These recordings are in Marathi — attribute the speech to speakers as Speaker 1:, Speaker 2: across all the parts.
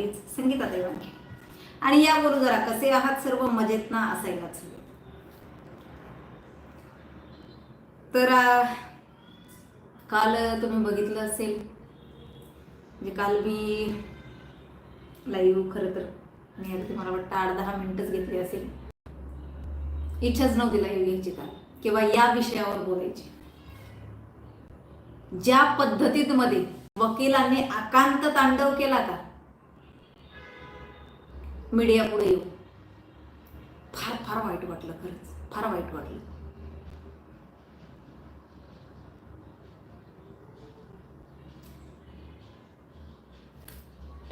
Speaker 1: आपलीच संगीता देवांगे आणि या जरा कसे आहात सर्व मजेत ना असायलाच हवे तर काल तुम्ही बघितलं असेल म्हणजे काल मी लाईव्ह खरं तर मी अगदी मला वाटतं आठ दहा मिनिटच घेतली असेल. इच्छाच नव्हती लाईव्ह घ्यायची काल किंवा या विषयावर बोलायची. ज्या पद्धतीमध्ये वकिलांनी आकांत तांडव केला का मीडिया पुढे येऊ. फार फार वाईट वाटलं खरंच. फार वाईट वाटलं.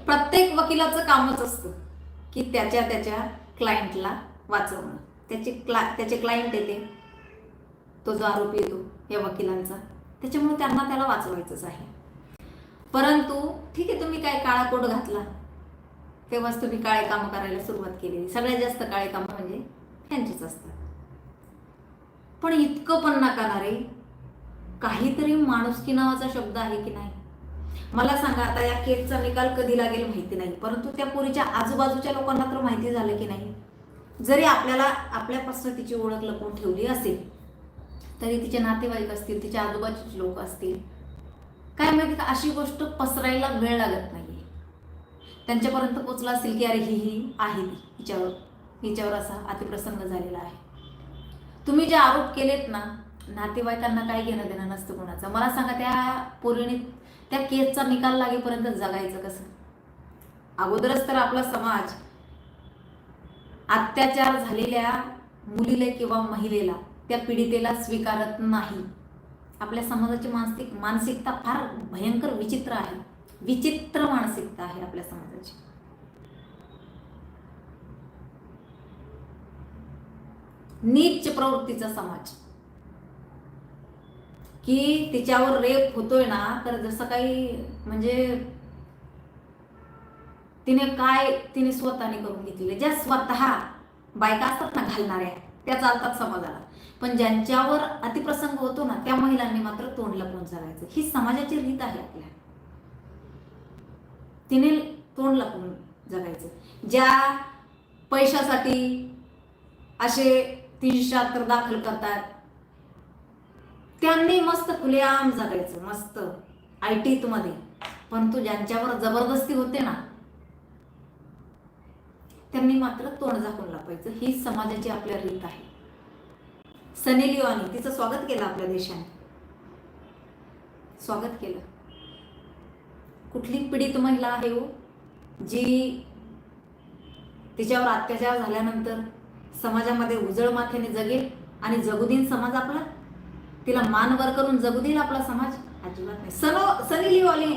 Speaker 1: प्रत्येक वकिलाचं कामच असतं की त्याच्या त्याच्या क्लायंटला वाचवणं. त्याचे क्ला त्याचे क्लायंट येते. तो जो आरोपी येतो या वकिलांचा. त्याच्यामुळे त्यांना त्याला वाचवायचंच आहे. परंतु ठीक आहे तुम्ही काय काळा कोट घातला. तेव्हाच तुम्ही काळे कामं करायला सुरुवात केली सगळ्यात जास्त काळे कामं म्हणजे त्यांचेच असतात. पण इतकं पण नका रे. काहीतरी माणुसकी नावाचा शब्द आहे की नाही? मला सांगा आता या केसचा निकाल कधी लागेल माहिती नाही. परंतु त्या पोरीच्या आजूबाजूच्या लोकांना तर माहिती झालं की नाही? जरी आपल्याला आपल्यापासून तिची ओळख लपवून ठेवली असेल तरी तिचे नातेवाईक असतील तिच्या आजूबाजूचे लोक असतील काय माहिती का अशी गोष्ट पसरायला वेळ लागत नाही. त्यांच्यापर्यंत पोचला असेल की अरे ही ही आहे ती. हिच्यावर हिच्यावर असा अतिप्रसंग झालेला आहे. तुम्ही जे आरोप केलेत ना नातेवाईकांना काय घेणं देणं नसतं कोणाचं. मला सांगा त्या पोरीने त्या केसचा निकाल लागेपर्यंत जगायचं कसं? अगोदरच तर आपला समाज अत्याचार झालेल्या मुलीला किंवा महिलेला त्या पीडितेला स्वीकारत नाही. आपल्या समाजाची मानसिक मानसिकता फार भयंकर विचित्र आहे. विचित्र मानसिकता आहे आपल्या समाजाची. नीच प्रवृत्तीचा समाज. की तिच्यावर रेप होतोय ना तर जसं काही म्हणजे तिने काय तिने स्वतःने करून घेतलेले ज्या स्वतः बायका असतात ना घालणाऱ्या त्या चालतात समाजाला. पण ज्यांच्यावर अतिप्रसंग होतो ना त्या महिलांनी मात्र तोंड लपवून चालायचं ही समाजाची रीत आहे आपल्या. तिने तोंड लपवून जगायचं. ज्या पैशासाठी असे तीनशे शहात्तर दाखल करतात त्यांनी मस्त खुलेआम जगायचं मस्त आय टीतमध्ये परंतु ज्यांच्यावर जबरदस्ती होते ना त्यांनी मात्र तोंड झाकून लपायचं. ही समाजाची आपल्या रीत आहे. सनी लिओनी तिचं स्वागत केलं आपल्या देशाने. स्वागत केलं. कुठली पीडित महिला आहे हो जी तिच्यावर अत्याचार झाल्यानंतर समाजामध्ये उजळ माथ्याने जगेल आणि जगू देईन समाज आपला तिला मान वर करून जगू देईल आपला समाज अजिबात नाही. सर्व सनी लिओली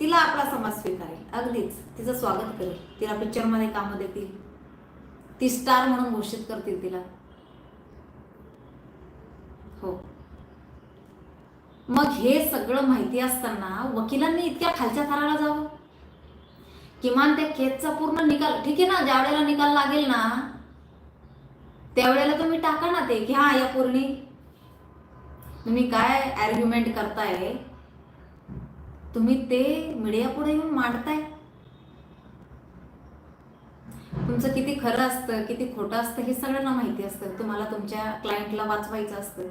Speaker 1: तिला आपला समाज स्वीकारेल. अगदीच तिचं स्वागत करेल. तिला पिक्चरमध्ये कामं देतील. ती स्टार म्हणून घोषित करतील तिला. हो. मग हे सगळं माहिती असताना वकिलांनी इतक्या खालच्या थराला जावं? किमान त्या केसचा पूर्ण निकाल ठीक आहे ना? ज्या वेळेला निकाल लागेल ना त्यावेळेला तुम्ही टाका ना ते. घ्या या पूर्णी. तुम्ही काय आर्ग्युमेंट करताय? तुम्ही ते मीडिया पुढे येऊन मांडताय? तुमचं किती खरं असतं किती खोटं असतं हे सगळ्यांना माहिती असतं. तुम्हाला तुमच्या क्लायंटला वाचवायचं असतं.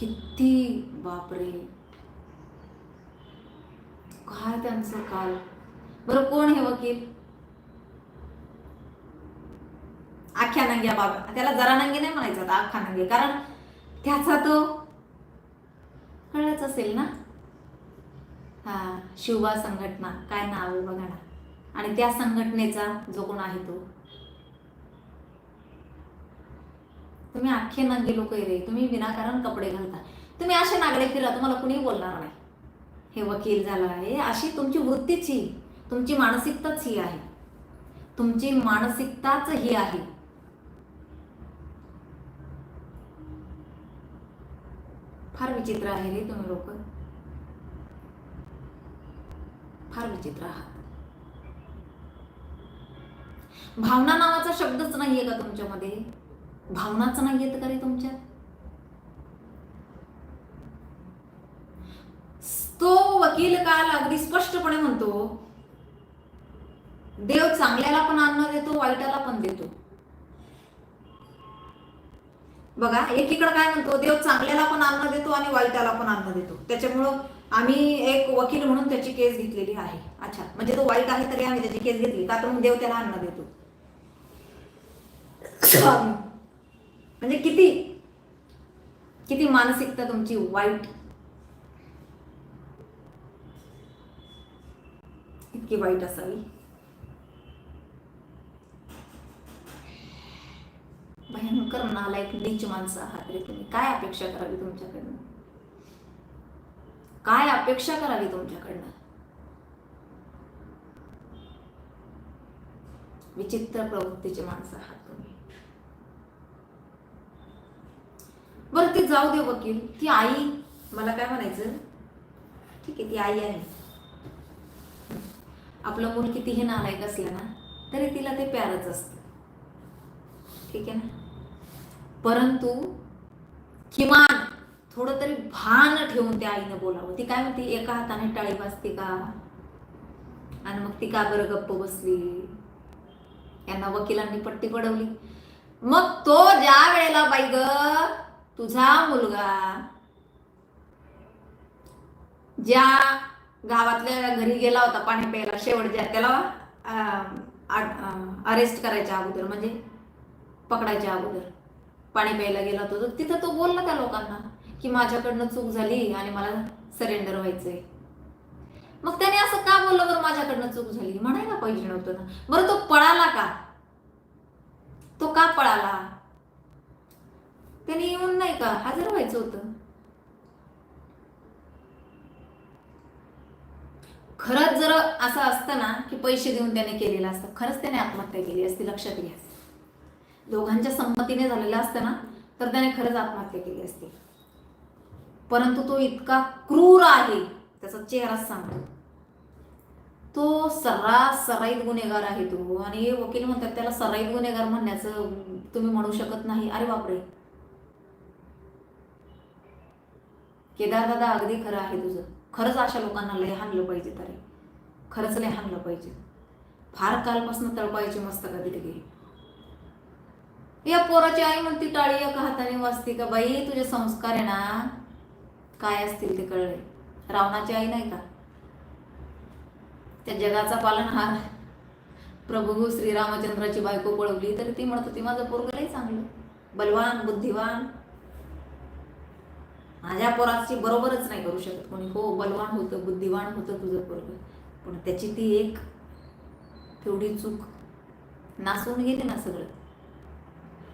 Speaker 1: किती बापरे. काय त्यांचं काल? बरं कोण हे वकील? आख्या नंग्या बाबा. त्याला जरा नंगे नाही म्हणायचं आता आख्या नंगे. कारण त्याचा तो कळलंच असेल ना? हा शिवबा संघटना. काय नाव आहे बघा ना. आणि त्या संघटनेचा जो कोण आहे तो. तुम्ही अख्खे नंगे लोक रे. तुम्ही विनाकारण कपडे घालता. तुम्ही असे नागडे फिरा तुम्हाला कुणी बोलणार नाही. हे वकील झाला आहे. अशी तुमची वृत्तीच ही. तुमची मानसिकताच ही आहे. तुमची मानसिकताच ही आहे. फार विचित्र आहे रे तुम्ही लोक. फार विचित्र आहात. भावना नावाचा शब्दच नाहीये का तुमच्यामध्ये? भावनाच नाही येत का रे तुमच्या तो वकील काल अगदी स्पष्टपणे म्हणतो देव चांगल्याला पण अन्न देतो वाईटाला पण देतो. बघा एकीकडे काय म्हणतो देव चांगल्याला पण अन्न देतो आणि वाईटाला पण अन्न देतो. त्याच्यामुळं आम्ही एक वकील म्हणून त्याची केस घेतलेली आहे. अच्छा म्हणजे तो वाईट आहे तरी आम्ही त्याची केस घेतली का तर मग देव त्याला अन्न देतो. म्हणजे किती? किती मानसिकता तुमची वाईट? इतकी वाईट असावी. भयंकर नालायक नीच माणसं आहात रे तुम्ही. काय अपेक्षा करावी तुमच्याकडनं? काय अपेक्षा करावी तुमच्याकडनं? विचित्र प्रवृत्तीचे माणसं आहात तुम्ही बरं ते जाऊ दे वकील ती आई मला काय म्हणायचं? ठीक आहे ती आई आहे. आपलं मूल कितीही नालायक असलं ना तरी तिला ते प्यारच असतं. ठीक आहे ना? परंतु किमान थोडं तरी भान ठेवून त्या आईनं बोलावं. ती काय म्हणते एका हाताने टाळी वाजते का? आणि मग ती का बरं गप्प बसली? यांना वकिलांनी पट्टी पडवली. मग तो ज्या वेळेला बाई ग तुझा मुलगा ज्या गावातल्या घरी गेला होता पाणी प्यायला शेवटच्या त्याला अरेस्ट करायच्या अगोदर म्हणजे पकडायच्या अगोदर पाणी प्यायला गेला होता तर तिथं तो बोलला त्या लोकांना की माझ्याकडनं चूक झाली आणि मला सरेंडर व्हायचंय. मग त्याने असं का बोललं बरं माझ्याकडनं चूक झाली? म्हणायला पाहिजे नव्हतं ना. बरं तो पळाला का? तो का पळाला? नाही का? हजर व्हायचं होतं. खरंच जर असं असतं ना की पैसे देऊन त्याने केलेलं असतं खरंच त्याने आत्महत्या केली असती लक्षात घ्या. दोघांच्या संमतीने झालेलं असतं ना तर त्याने खरंच आत्महत्या केली असती. परंतु तो इतका क्रूर आहे त्याचा चेहराच सांगतो. तो सर्रास सराईत गुन्हेगार आहे तो. आणि वकील म्हणतात त्याला सराईत गुन्हेगार म्हणण्याचं तुम्ही म्हणू शकत नाही. अरे बापरे. केदार दादा अगदी खरं आहे तुझं. खरंच अशा लोकांना लय हाणलं पाहिजे तरी. खरंच लय हाणलं पाहिजे. फार कालपासून तळपायची मस्त कधी गेली. या पोराची आई म्हणती टाळी एका हाताने वाचते का बाई? तुझे संस्कार आहे ना. काय असतील ते कळले. रावणाची आई नाही का? त्या जगाचा पालनहार प्रभू श्रीरामचंद्राची बायको पळवली तर ती म्हणत होती माझं पोरग लई चांगलं. बलवान बुद्धिवान माझ्या पोराची बरोबरच नाही करू शकत कोणी. हो बलवान होतं बुद्धिवान होतं तुझं पोरग. पण त्याची ती एक तेवढी चूक नासून गेली ना सगळं.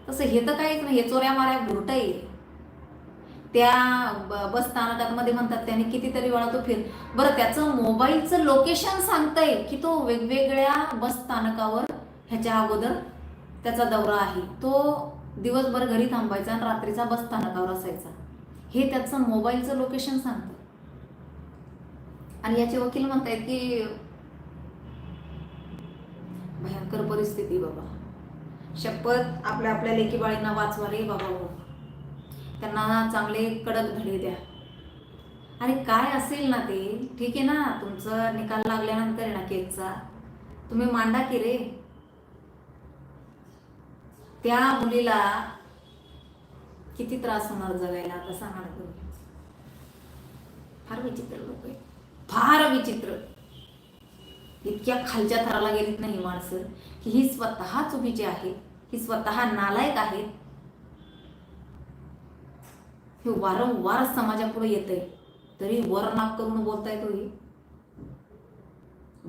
Speaker 1: तसं हे तर काहीच नाही हे चोऱ्या माऱ्या भुरट आहे. त्या ब- बस स्थानकात मध्ये म्हणतात त्याने कितीतरी वेळा तो फिर बरं त्याचं मोबाईलचं लोकेशन सांगतंय की तो वेगवेगळ्या बस स्थानकावर ह्याच्या अगोदर त्याचा दौरा आहे. तो दिवसभर घरी थांबायचा आणि रात्रीचा बस स्थानकावर असायचा. हे त्याचं मोबाईलचं लोकेशन सांगतं आणि याचे वकील म्हणतायत की भयंकर परिस्थिती बाबा. शपथ आपल्या आपल्या लेकीबाळींना वाचवा रे बाबा हो. त्यांना चांगले कडक धडे द्या. आणि काय असेल ना ते ठीक आहे ना तुमचं निकाल लागल्यानंतर आहे ना केकचा तुम्ही मांडा की रे. त्या मुलीला किती त्रास होणार जगायला आता सांगा ना तुम्ही. फार विचित्र लोक आहे फार विचित्र. इतक्या खालच्या थराला गेलीत नाही माणसं की ही स्वतः चुकीची आहे ही स्वतः नालायक आहेत हे वारंवार समाजापुढे येतंय. तरी वर नाक करून बोलताय तो ही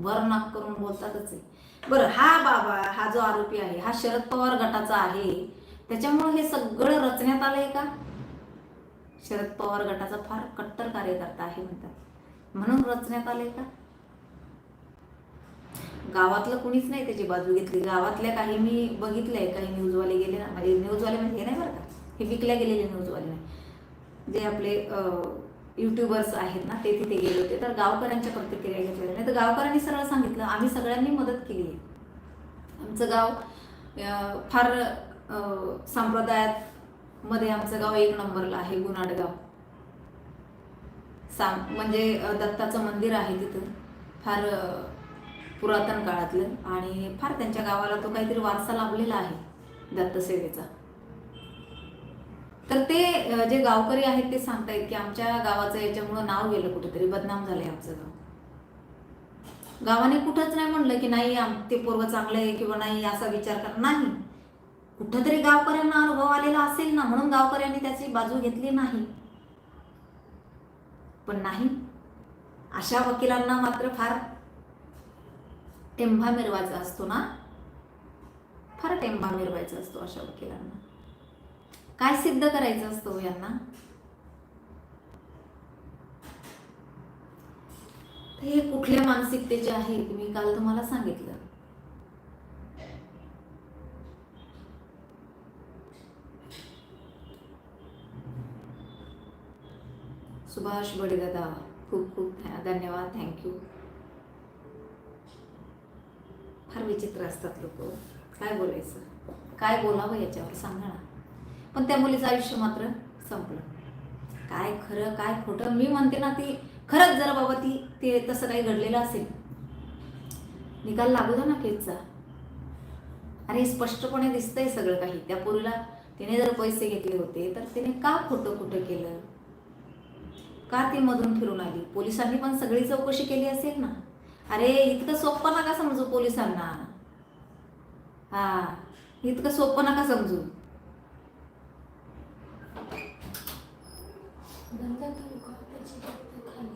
Speaker 1: वर नाक करून बोलतातच आहे बरं हा बाबा हा जो आरोपी आहे हा शरद पवार गटाचा आहे. त्याच्यामुळे हे सगळं रचण्यात आलंय का? शरद पवार गटाचा फार कट्टर कार्यकर्ता आहे म्हणतात. म्हणून रचण्यात आलंय का? गावातलं कुणीच नाही त्याची बाजू घेतली. गावातल्या काही मी बघितलंय काही न्यूजवाले गेले ना. म्हणजे न्यूजवाले म्हणजे हे नाही बरं का? हे विकल्या गेलेले न्यूजवाले नाही. जे आपले युट्यूबर्स आहेत ना ते तिथे गेले होते. तर गावकऱ्यांच्या प्रतिक्रिया घेतलेल्या. नाही तर गावकऱ्यांनी सरळ सांगितलं आम्ही सगळ्यांनी मदत केली आहे. आमचं गाव फार संप्रदायात मध्ये आमचं गाव एक नंबरला आहे गुन्हाड गाव साम म्हणजे दत्ताचं मंदिर आहे तिथं. फार पुरातन काळातलं आणि फार त्यांच्या गावाला तो काहीतरी वारसा लाभलेला आहे दत्तसेवेचा तर ते जे गावकरी आहेत ते सांगतायत की आमच्या गावाचं याच्यामुळं नाव गेलं कुठेतरी बदनाम झालंय आमचं गाव. गावाने कुठंच नाही म्हणलं की नाही आम- ते पूर्व चांगलं आहे किंवा नाही असा विचार कर नाही. कुठंतरी गावकऱ्यांना अनुभव आलेला असेल ना म्हणून गावकऱ्यांनी त्याची बाजू घेतली नाही. पण नाही अशा वकिलांना मात्र फार टेंभा मिरवायचा असतो ना? फार टेंभा मिरवायचा असतो अशा वकिलांना. काय सिद्ध करायचं असतो हो यांना? हे कुठल्या मानसिकतेचे आहेत मी काल तुम्हाला सांगितलं. सुभाष बडगदा खूप खूप धन्यवाद थँक्यू फार विचित्र असतात लोक हो. काय बोलायचं? काय बोलावं याच्यावर सांगा ना. पण त्या मुलीचं आयुष्य मात्र संपलं. काय खरं काय खोटं? मी म्हणते ना ती खरंच जर बाबा ती ते तसं काही घडलेलं असेल. निकाल लागू द्या ना केसचा. अरे स्पष्टपणे दिसतंय सगळं काही. त्या पोरीला तिने जर पैसे घेतले होते तर तिने का खोटं खोटं केलं? का ती मधून फिरून आली? पोलिसांनी पण सगळी चौकशी केली असेल ना? अरे इतकं सोपं नका समजू पोलिसांना. हा इतकं सोपं नका समजू.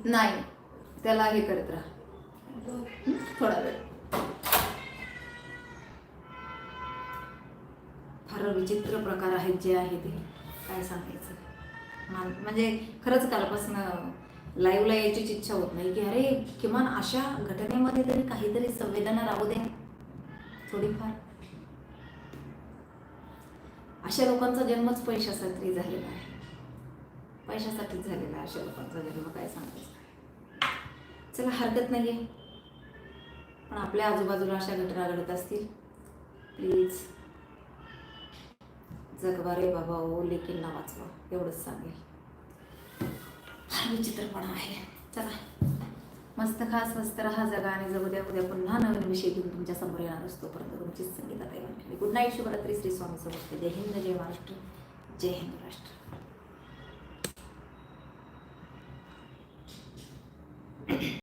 Speaker 1: नाही त्याला हे करत राहा. थोडा वेळ. फार विचित्र प्रकार आहेत जे आहे ते. काय सांगायचं? म्हणजे खरंच कालपासून लाईव्हला यायचीच इच्छा होत नाही की अरे किमान अशा घटनेमध्ये तरी काहीतरी संवेदना राहू दे. थोडीफार. अशा लोकांचा जन्मच पैशासाठी झालेला आहे. पैशासाठीच झालेला आहे अशा लोकांचा जन्म काय सांगायचं? चला हरकत नाही आहे पण आपल्या आजूबाजूला अशा घटना घडत असतील प्लीज जगवा रे बाबा ओ लेकींना वाचवा एवढंच सांगेल. फार विचित्रपणा आहे. चला. मस्त खास मस्त राहा जगा आणि जगू द्या उद्या पुन्हा नवीन विषय घेऊन तुमच्यासमोर येणार असतो. परंतु तुमचीच संगीता ताई गुड नाईट शुभरात्री श्री स्वामी समजते जय हिंद जय महाराष्ट्र जय हिंद राष्ट्र.